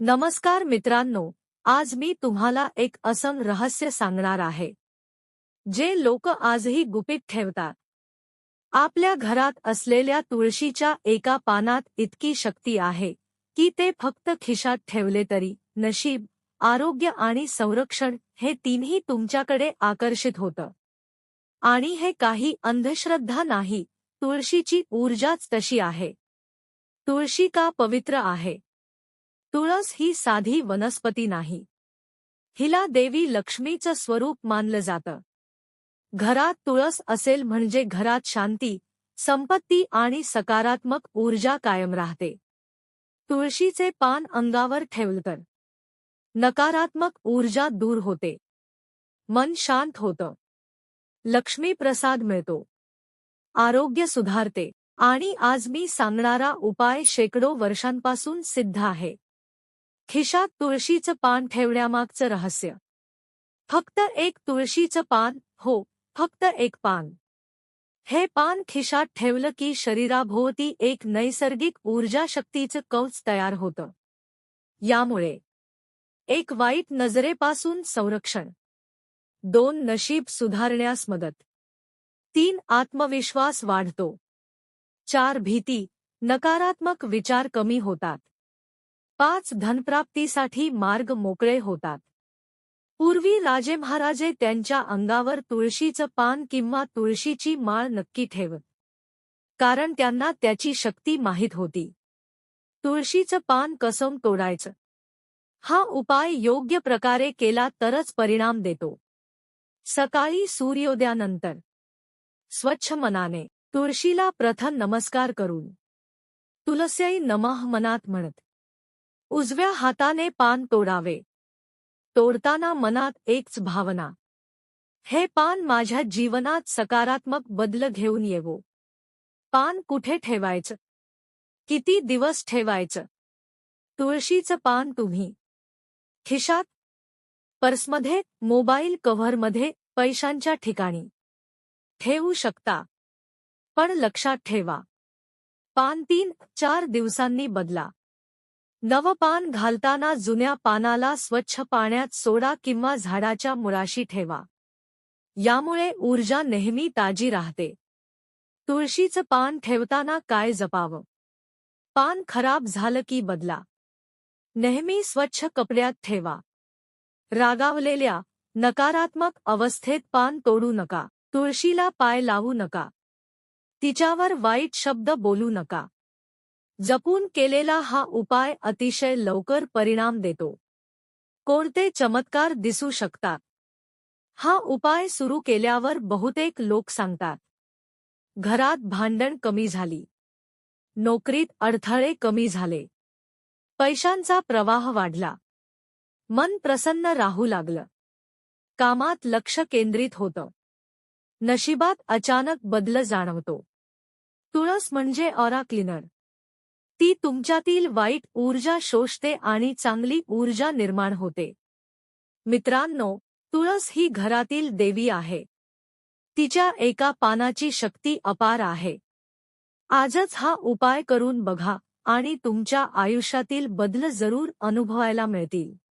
नमस्कार मित्रांनो आज मी तुम्हाला एक असं रहस्य सांगणार आहे. जे लोक आजही गुपित ठेवतात. आपल्या घरात असलेल्या तुळशीच्या एका पानात इतकी शक्ती आहे की ते फक्त खिशात ठेवले तरी नशीब आरोग्य आणि संरक्षण हे तिन्ही तुमच्याकडे आकर्षित होतं. आणि हे काही अंधश्रद्धा नाही तुळशीची ऊर्जाच तशी आहे. तुळशी का पवित्र आहे? तुळस ही साधी वनस्पती नाही. हिला देवी लक्ष्मीचं स्वरूप मानलं जातं. घरात तुळस असेल म्हणजे घरात शांती संपत्ती आणि सकारात्मक ऊर्जा कायम राहते. तुळशीचे पान अंगावर ठेवलं तर नकारात्मक ऊर्जा दूर होते. मन शांत होतं. लक्ष्मी प्रसाद मिळतो. आरोग्य सुधारते. आणि आज मी सांगणारा उपाय शेकडो वर्षांपासून सिद्ध आहे. खिशात तुळशीचं पान ठेवण्यामागचं रहस्य. फक्त एक तुळशीचं पान हो फक्त एक पान. हे पान खिशात ठेवलं की शरीराभोवती एक नैसर्गिक ऊर्जा शक्तीचं कवच तयार होतं. यामुळे एक वाईट नजरेपासून संरक्षण. दोन नशीब सुधारण्यास मदत. तीन आत्मविश्वास वाढतो. चार भीती नकारात्मक विचार कमी होतात. पाच धनप्राप्तीसाठी मार्ग मोकळे होतात. पूर्वी राजे महाराजे त्यांच्या अंगावर तुळशीचं पान किंवा तुळशीची माळ नक्की ठेवत कारण त्यांना त्याची शक्ती माहीत होती. तुळशीचं पान कसम तोडायचं. हा उपाय योग्य प्रकारे केला तरच परिणाम देतो. सकाळी सूर्योदयानंतर. स्वच्छ मनाने. तुळशीला प्रथम नमस्कार करून. तुलस्याई नमः मनात म्हणत. उजव्या हाताने पान तोडावे. तोडताना मनात एकच भावना. हे पान माझ्या जीवनात सकारात्मक बदल घेऊन येवो. पान कुठे ठेवायचं? किती दिवस ठेवायचं? तुळशीचं पान तुम्ही. खिशात? पर्समध्ये? मोबाईल कव्हरमध्ये? पैशांच्या ठिकाणी. ठेवू शकता. पण लक्षात ठेवा. पान तीन चार दिवसांनी बदला. नवपान घालताना जुन्या पानाला स्वच्छ पाण्यात सोडा किंवा झाडाच्या मुळाशी ठेवा. यामुळे ऊर्जा नेहमी ताजी राहते. तुळशीचं पान ठेवताना काय जपावं? पान खराब झालं की बदला. नेहमी स्वच्छ कपड्यात ठेवा. रागावलेल्या नकारात्मक अवस्थेत पान तोडू नका. तुळशीला पाय लावू नका. तिच्यावर वाईट शब्द बोलू नका. जपून केलेला हा उपाय अतिशय लवकर परिणाम देतो. कोणते चमत्कार दिसू शकतात? हा उपाय सुरू केल्यावर बहुतेक लोक सांगतात. घरात भांडण कमी झाली. नोकरीत अडथळे कमी झाले. पैशांचा प्रवाह वाढला. मन प्रसन्न राहू लागलं. कामात लक्ष केंद्रित होतं. नशिबात अचानक बदल जाणवतो. तुळस म्हणजे ऑरा क्लिनर ती तुमच्यातील वाईट ऊर्जा शोषते आणि चांगली ऊर्जा निर्माण होते. मित्रांनो तुळस ही घरातील देवी आहे. तिच्या एका पानाची शक्ती अपार आहे. आजच हा उपाय करून बघा आणि तुमच्या आयुष्यातील बदल जरूर अनुभवायला मिळतील.